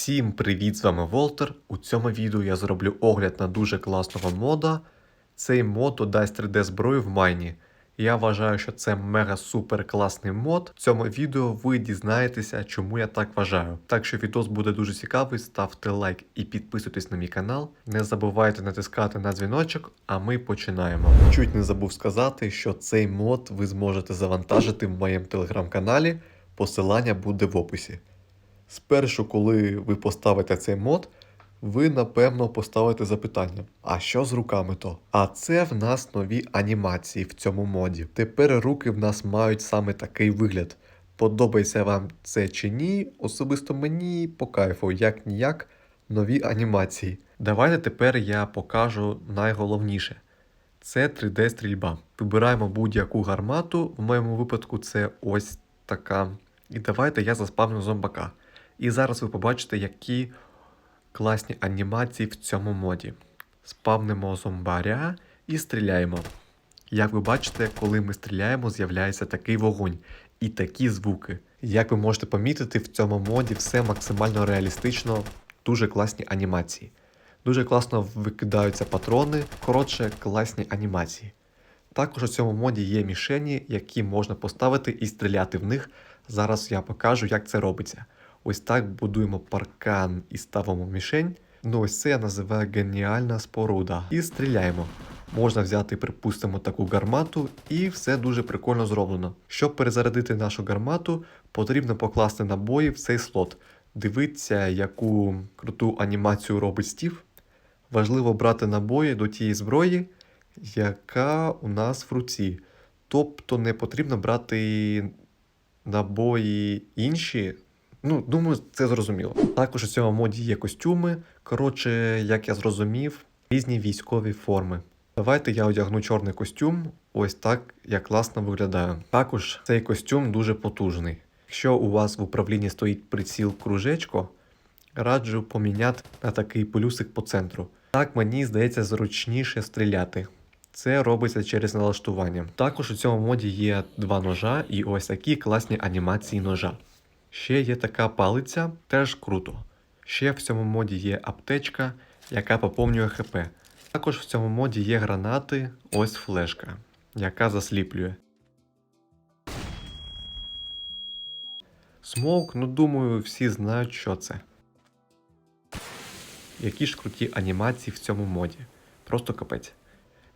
Всім привіт, з вами Волтер. У цьому відео я зроблю огляд на дуже класного мода. Цей мод додасть 3D зброю в майні. Я вважаю, що це мега супер класний мод. В цьому відео ви дізнаєтеся, чому я так вважаю. Так що відос буде дуже цікавий, ставте лайк і підписуйтесь на мій канал. Не забувайте натискати на дзвіночок, а ми починаємо. Чуть не забув сказати, що цей мод ви зможете завантажити в моєму телеграм-каналі. Посилання буде в описі. Спершу, коли ви поставите цей мод, ви напевно поставите запитання: а що з руками то? А це в нас нові анімації в цьому моді. Тепер руки в нас мають саме такий вигляд. Подобається вам це чи ні? Особисто мені по кайфу, як ніяк, нові анімації. Давайте тепер я покажу найголовніше. Це 3D стрільба. Вибираємо будь-яку гармату. В моєму випадку це ось така. І давайте я заспавню зомбака. І зараз ви побачите, які класні анімації в цьому моді. Спавнимо зомбаря і стріляємо. Як ви бачите, коли ми стріляємо, з'являється такий вогонь і такі звуки. Як ви можете помітити, в цьому моді все максимально реалістично, дуже класні анімації. Дуже класно викидаються патрони, коротше, класні анімації. Також у цьому моді є мішені, які можна поставити і стріляти в них. Зараз я покажу, як це робиться. Ось так будуємо паркан і ставимо мішень. Ну ось це я називаю геніальна споруда. І стріляємо. Можна взяти, припустимо, таку гармату, і все дуже прикольно зроблено. Щоб перезарядити нашу гармату, потрібно покласти набої в цей слот. Дивіться, яку круту анімацію робить Стів. Важливо брати набої до тієї зброї, яка у нас в руці. Тобто не потрібно брати набої інші. Ну, думаю, це зрозуміло. Також у цьому моді є костюми. Коротше, як я зрозумів, різні військові форми. Давайте я одягну чорний костюм. Ось так я класно виглядаю. Також цей костюм дуже потужний. Якщо у вас в управлінні стоїть приціл кружечко, раджу поміняти на такий полюсик по центру. Так мені здається зручніше стріляти. Це робиться через налаштування. Також у цьому моді є два ножа і ось такі класні анімації ножа. Ще є така палиця, теж круто. Ще в цьому моді є аптечка, яка поповнює ХП. Також в цьому моді є гранати, ось флешка, яка засліплює. Смоук, ну думаю, всі знають, що це. Які ж круті анімації в цьому моді. Просто капець.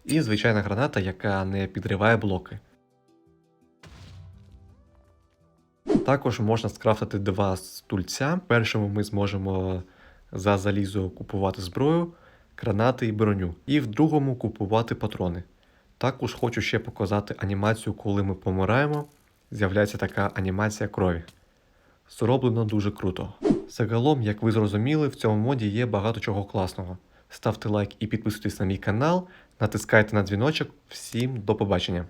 І звичайна граната, яка не підриває блоки. Також можна скрафтити два стульця. Першому ми зможемо за залізо купувати зброю, гранати і броню. І в другому купувати патрони. Також хочу ще показати анімацію, коли ми помираємо. З'являється така анімація крові. Зроблено дуже круто. Загалом, як ви зрозуміли, в цьому моді є багато чого класного. Ставте лайк і підписуйтесь на мій канал, натискайте на дзвіночок. Всім до побачення!